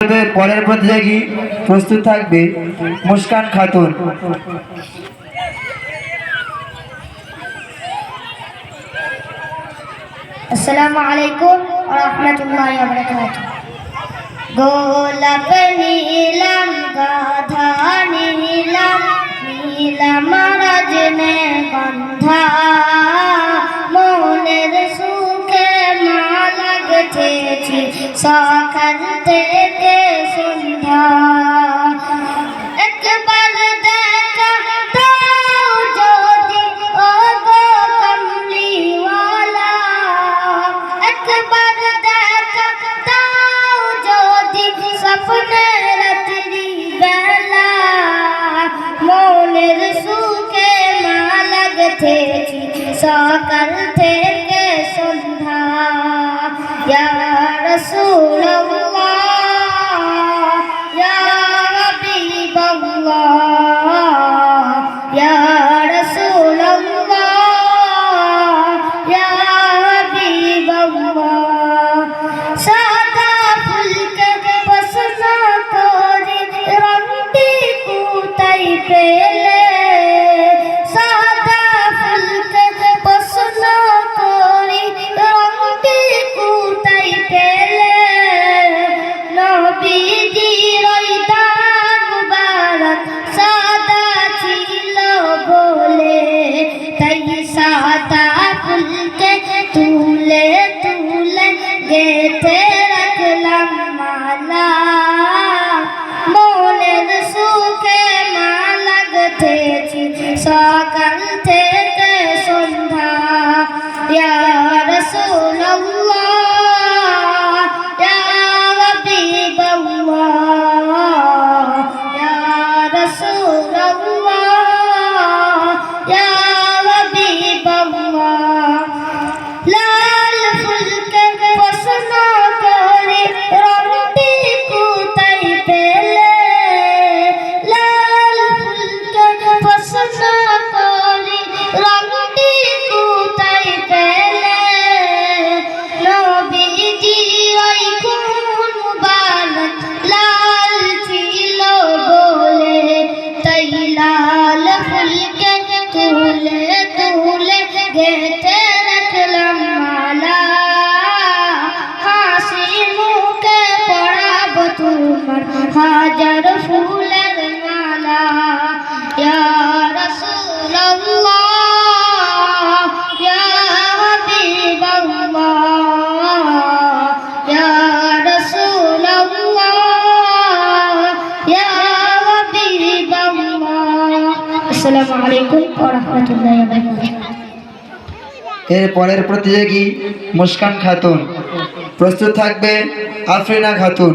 পরের প্রতিযোগী প্রস্তুত থাকবে মুস্কান খাতুন। আসসালামু আলাইকুম রহমতুল্লাহ বরকাত গোলাপ নীলাম, গাধা নীলাম নীলাম রজনে গন্ধা। মনের সুখে মা লাগতেছি লাগতেছি সকাল থেকে সন্ধ্যা। ইয়া নবীজির ওই দাগ মুবারক সাদা ছিল বলে তাই সাদা ফুলকে তুলে হাজার ফুলের মালা। ইয়া রাসূলুল্লাহ, ইয়া হাবিবাল্লাহ, ইয়া রাসূলুল্লাহ, ইয়া হাবিবাল্লাহ। আসসালামু আলাইকুম ওয়া রাহমাতুল্লাহি ওয়া এর পরের প্রতিযোগী মুস্কান খাতুন। প্রস্তুত থাকবে আফরিনা খাতুন।